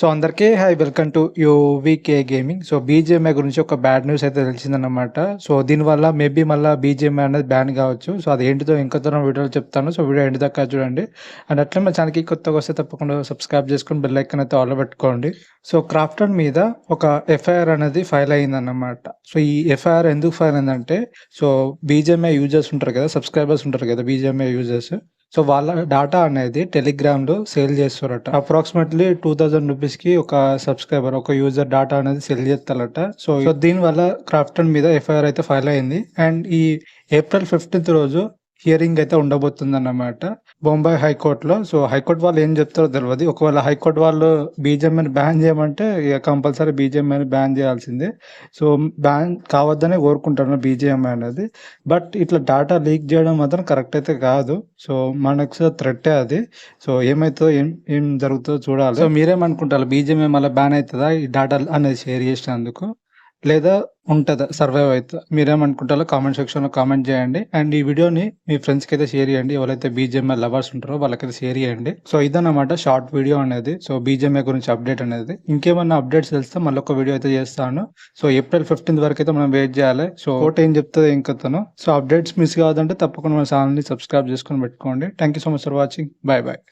So అందరికీ hi welcome to UVK gaming so BGMI గురించి ఒక బ్యాడ్ న్యూస్ అయితే తెలిసిందనమాట సో దీనివల్ల మేబీ మళ్ళీ బీజేఎంఐ అనేది బ్యాన్ కావచ్చు. సో అది ఏంటిదో ఇంకా దూరం వీడియోలో చెప్తాను. సో వీడియో ఎండ్ దాకా చూడండి. అండ్ అట్లే మా ఛానల్కి కొత్తగా వస్తే తప్పకుండా సబ్స్క్రైబ్ చేసుకొని బెల్ ఐకన్ అయితే ఆల్ పెట్టుకోండి. సో క్రాఫ్టన్ మీద ఒక ఎఫ్ఐఆర్ అనేది ఫైల్ అయిందన్నమాట సో ఈ ఎఫ్ఐఆర్ ఎందుకు ఫైల్ అయిందంటే సో బీజేఎంఐ యూజర్స్ ఉంటారు కదా సబ్స్క్రైబర్స్ ఉంటారు కదా బీజేఎంఐ యూజర్స్ సో వాళ్ళ డాటా అనేది టెలిగ్రామ్లో సేల్ చేస్తారట. అప్రాక్సిమేట్లీ టూ థౌజండ్ రూపీస్కి ఒక సబ్స్క్రైబర్ ఒక యూజర్ డాటా అనేది సేల్ చేస్తారట. సో సో దీని వల్ల క్రాఫ్టన్ మీద ఎఫ్ఐఆర్ అయితే ఫైల్ అయింది. అండ్ ఈ ఏప్రిల్ ఫిఫ్టీన్త్ రోజు హియరింగ్ అయితే ఉండబోతుంది అన్నమాట బొంబాయి హైకోర్టులో సో హైకోర్టు వాళ్ళు ఏం చెప్తారో తెలియదు ఒకవేళ హైకోర్టు వాళ్ళు బీజేఎంఐని బ్యాన్ చేయమంటే ఇక కంపల్సరీ బీజేఎంఐని బ్యాన్ చేయాల్సిందే. సో బ్యాన్ కావద్దనే కోరుకుంటాను బీజేఎంఐ అనేది. బట్ ఇట్లా డాటా లీక్ చేయడం మాత్రం కరెక్ట్ అయితే కాదు. సో మనకు థ్రెట్టే అది. సో ఏమైతుందో ఏం ఏం జరుగుతుందో చూడాలి. సో మీరేమనుకుంటారు? బీజేఎంఐ మళ్ళీ బ్యాన్ అవుతుందా? ఈ డాటా అనేది షేర్ చేసినందుకు. లేదా ఉంటుందా? సర్వైవ్ అవుతుందా మీరేమనుకుంటారో కామెంట్ సెక్షన్లో కామెంట్ చేయండి. అండ్ ఈ వీడియోని మీ ఫ్రెండ్స్కి అయితే షేర్ చేయండి. ఎవరైతే బీజేఎంఐ లవర్స్ ఉంటారో వాళ్ళకైతే షేర్ చేయండి. సో ఇదన్నమాట షార్ట్ వీడియో అనేది. సో బీజేఎంఐ గురించి అప్డేట్ అనేది. ఇంకేమన్నా అప్డేట్స్ తెలిస్తే మళ్ళీ ఒక వీడియో అయితే చేస్తాను. సో ఏప్రిల్ ఫిఫ్టీన్త్ వరకు అయితే మనం వెయిట్ చేయాలి. సో ఓట్ ఏం చెప్తుంది ఇంకతను సో అప్డేట్స్ మిస్ కావద్దంటే తప్పకుండా మన ఛానల్ని సబ్స్క్రైబ్ చేసుకొని పెట్టుకోండి. Thank you so much for watching bye bye